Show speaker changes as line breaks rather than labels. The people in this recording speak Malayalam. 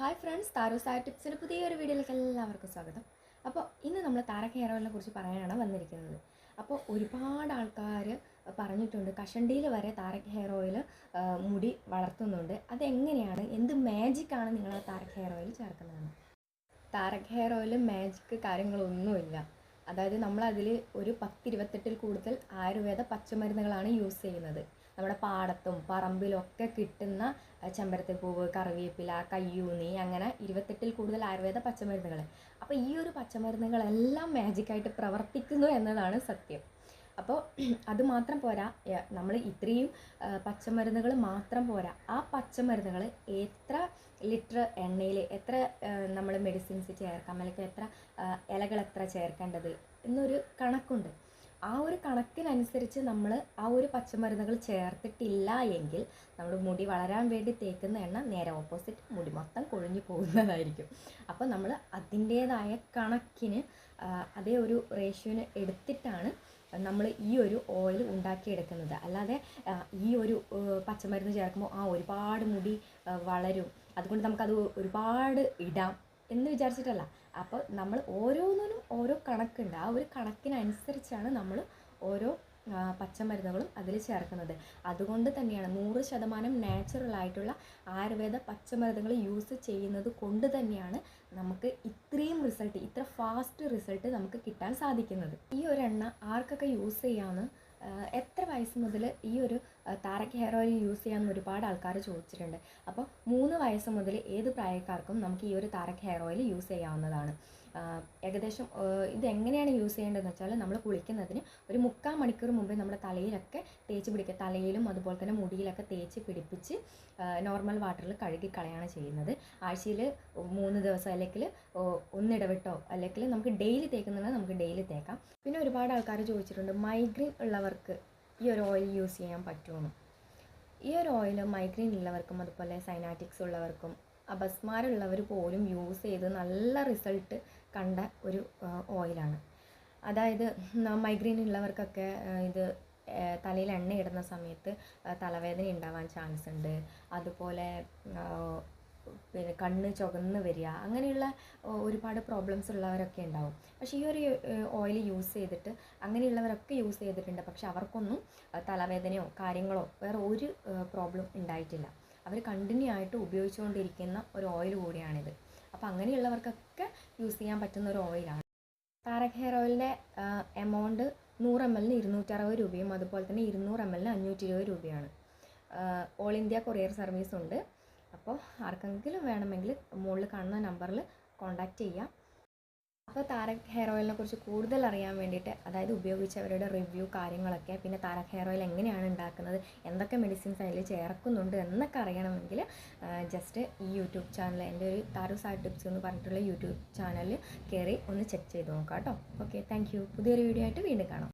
ഹായ് ഫ്രണ്ട്സ് താരോ താരോസായ ടിപ്സിന്റെ പുതിയൊരു വീഡിയോയിലേക്ക് എല്ലാവർക്കും സ്വാഗതം. അപ്പോൾ ഇന്ന് നമ്മൾ താരക ഹെയർ ഓയിലിനെ കുറിച്ച് പറയാനാണ് വന്നിരിക്കുന്നത്. അപ്പോൾ ഒരുപാട് ആൾക്കാർ പറഞ്ഞിട്ടുണ്ട് കഷണ്ടിയിൽ വരെ താരക ഹെയർ ഓയിൽ മുടി വളർത്തുന്നുണ്ട്. അതെങ്ങനെയാണ് എന്ത് മാജിക്കാണ് നിങ്ങൾ ആ താരക ഹെയർ ഓയിൽ ചേർക്കുന്നതെന്ന് താരക ഹെയർ ഓയിൽ മാജിക്ക് കാര്യങ്ങളൊന്നുമില്ല. അതായത് നമ്മളതിൽ ഒരു പത്തിരുപത്തെട്ടിൽ കൂടുതൽ ആയുർവേദ പച്ചമരുന്നുകളാണ് യൂസ് ചെയ്യുന്നത്. നമ്മുടെ പാടത്തും പറമ്പിലും ഒക്കെ കിട്ടുന്ന ചെമ്പരത്തി പൂവ് കറിവേപ്പില കയ്യൂന്നി അങ്ങനെ ഇരുപത്തെട്ടിൽ കൂടുതൽ ആയുർവേദ പച്ചമരുന്നുകൾ അപ്പോൾ ഈ ഒരു പച്ചമരുന്നുകളെല്ലാം മാജിക്കായിട്ട് പ്രവർത്തിക്കുന്നു എന്നതാണ് സത്യം. അപ്പോൾ അതുമാത്രം പോരാ നമ്മൾ ഇത്രയും പച്ചമരുന്നുകൾ മാത്രം പോരാ ആ പച്ചമരുന്നുകൾ എത്ര ലിറ്റർ എണ്ണയിൽ എത്ര നമ്മൾ മെഡിസിൻസ് ചേർക്കാം അല്ലെങ്കിൽ എത്ര ഇലകൾ എത്ര ചേർക്കേണ്ടത് എന്നൊരു കണക്കുണ്ട്. ആ ഒരു കണക്കിനനുസരിച്ച് നമ്മൾ ആ ഒരു പച്ചമരുന്നുകൾ ചേർത്തിട്ടില്ല എങ്കിൽ നമ്മൾ മുടി വളരാൻ വേണ്ടി തേക്കുന്ന എണ്ണ നേരെ ഓപ്പോസിറ്റ് മുടി മൊത്തം കൊഴിഞ്ഞു പോകുന്നതായിരിക്കും. അപ്പോൾ നമ്മൾ അതിന്റേതായ കണക്കിന് അതേ ഒരു റേഷ്യോന് എടുത്തിട്ടാണ് നമ്മൾ ഈ ഒരു ഓയിൽ ഉണ്ടാക്കിയെടുക്കുന്നത്. അല്ലാതെ ഈ ഒരു പച്ചമരുന്ന് ചേർക്കുമ്പോൾ ആ ഒരുപാട് മുടി വളരും. അതുകൊണ്ട് നമുക്കത് ഒരുപാട് ഇടാം. എന്ന് വിചാരിച്ചിട്ടല്ല. അപ്പോൾ നമ്മൾ ഓരോന്നിനും ഓരോ കണക്കുണ്ട്. ആ ഒരു കണക്കിനനുസരിച്ചാണ് നമ്മൾ ഓരോ പച്ചമരുന്നുകളും അതിൽ ചേർക്കുന്നത്. അതുകൊണ്ട് തന്നെയാണ് നൂറ് ശതമാനം നാച്ചുറലായിട്ടുള്ള ആയുർവേദ പച്ചമരുന്നുകൾ യൂസ് ചെയ്യുന്നത് കൊണ്ട് തന്നെയാണ് നമുക്ക് ഇത്രയും റിസൾട്ട് ഇത്ര ഫാസ്റ്റ് റിസൾട്ട് നമുക്ക് കിട്ടാൻ സാധിക്കുന്നത്. ഈ ഒരെണ്ണ ആർക്കൊക്കെ യൂസ് ചെയ്യാമെന്ന് എത്ര വയസ്സ് മുതൽ ഈ ഒരു താരക് ഹെയർ ഓയിൽ യൂസ് ചെയ്യാമെന്ന് ഒരുപാട് ആൾക്കാർ ചോദിച്ചിട്ടുണ്ട്. അപ്പോൾ മൂന്ന് വയസ്സ് മുതൽ ഏത് പ്രായക്കാർക്കും നമുക്ക് ഈ ഒരു താരക് ഹെയർ ഓയിൽ യൂസ് ചെയ്യാവുന്നതാണ്. ഏകദേശം ഇതെങ്ങനെയാണ് യൂസ് ചെയ്യേണ്ടതെന്ന് വെച്ചാൽ നമ്മൾ കുളിക്കുന്നതിന് ഒരു മുക്കാൽ മണിക്കൂർ മുമ്പേ നമ്മുടെ തലയിലൊക്കെ തേച്ച് പിടിക്കുക തലയിലും അതുപോലെ തന്നെ മുടിയിലൊക്കെ തേച്ച് പിടിപ്പിച്ച് നോർമൽ വാട്ടറിൽ കഴുകി കളയാണ് ചെയ്യുന്നത്. ആഴ്ചയിൽ മൂന്ന് ദിവസം അല്ലെങ്കിൽ ഒന്നിടവിട്ടോ അല്ലെങ്കിൽ നമുക്ക് ഡെയിലി തേക്കുന്നുണ്ടെങ്കിൽ നമുക്ക് ഡെയിലി തേക്കാം. പിന്നെ ഒരുപാട് ആൾക്കാർ ചോദിച്ചിട്ടുണ്ട് മൈഗ്രെയിൻ ഉള്ളവർക്ക് ഈ ഒരു ഓയിൽ യൂസ് ചെയ്യാൻ പറ്റുമോ ഈ ഒരു ഓയിൽ മൈഗ്രെയിൻ ഉള്ളവർക്കും അതുപോലെ സൈനാറ്റിക്സ് ഉള്ളവർക്കും അപസ്മാരമുള്ളവർ പോലും യൂസ് ചെയ്ത് നല്ല റിസൾട്ട് കണ്ട ഒരു ഓയിലാണ് അതായത് മൈഗ്രെയിൻ ഉള്ളവർക്കൊക്കെ ഇത് തലയിൽ എണ്ണ ഇടുന്ന സമയത്ത് തലവേദന ഉണ്ടാവാൻ ചാൻസ് ഉണ്ട്. അതുപോലെ പിന്നെ കണ്ണ് ചുവന്ന് വരിക അങ്ങനെയുള്ള ഒരുപാട് പ്രോബ്ലംസ് ഉള്ളവരൊക്കെ ഉണ്ടാവും. പക്ഷേ ഈ ഒരു ഓയിൽ യൂസ് ചെയ്തിട്ട് അങ്ങനെയുള്ളവരൊക്കെ യൂസ് ചെയ്തിട്ടുണ്ട്. പക്ഷെ അവർക്കൊന്നും തലവേദനയോ കാര്യങ്ങളോ വേറെ ഒരു പ്രോബ്ലം ഉണ്ടായിട്ടില്ല. അവർ കണ്ടിന്യൂ ആയിട്ട് ഉപയോഗിച്ചുകൊണ്ടിരിക്കുന്ന ഒരു ഓയിൽ കൂടിയാണിത്. അപ്പോൾ അങ്ങനെയുള്ളവർക്കൊക്കെ യൂസ് ചെയ്യാൻ പറ്റുന്ന ഒരു ഓയിലാണ് താരക് ഹെയർ ഓയിലിന്റെ എമൗണ്ട് നൂറ് എം എല്ലിന് ഇരുന്നൂറ്ററുപത് രൂപയും അതുപോലെ തന്നെ ഇരുന്നൂറ് എം എല്ലിന് അഞ്ഞൂറ്റി ഇരുപത് രൂപയാണ്. ഓൾ ഇന്ത്യ കൊറിയർ സർവീസ് ഉണ്ട്. അപ്പോൾ ആർക്കെങ്കിലും വേണമെങ്കിൽ മുകളിൽ കാണുന്ന നമ്പറിൽ കോൺടാക്റ്റ് ചെയ്യാം. അപ്പോൾ താരക് ഹെയർ ഓയിലിനെ കുറിച്ച് കൂടുതൽ അറിയാൻ വേണ്ടിയിട്ട് അതായത് ഉപയോഗിച്ചവരുടെ റിവ്യൂ കാര്യങ്ങളൊക്കെ പിന്നെ താരക് ഹെയർ ഓയിൽ എങ്ങനെയാണ് ഉണ്ടാക്കുന്നത് എന്തൊക്കെ മെഡിസിൻസ് അതിൽ ചേർക്കുന്നുണ്ട് എന്നൊക്കെ അറിയണമെങ്കിൽ ജസ്റ്റ് ഈ യൂട്യൂബ് ചാനൽ എന്റെ ഒരു താരു സാഡ് ടിപ്സ് എന്ന് പറഞ്ഞിട്ടുള്ള യൂട്യൂബ് ചാനലിൽ കയറി ഒന്ന് ചെക്ക് ചെയ്ത് നോക്കാം കേട്ടോ. ഓക്കെ താങ്ക് യു പുതിയൊരു വീഡിയോ ആയിട്ട് വീണ്ടും കാണാം.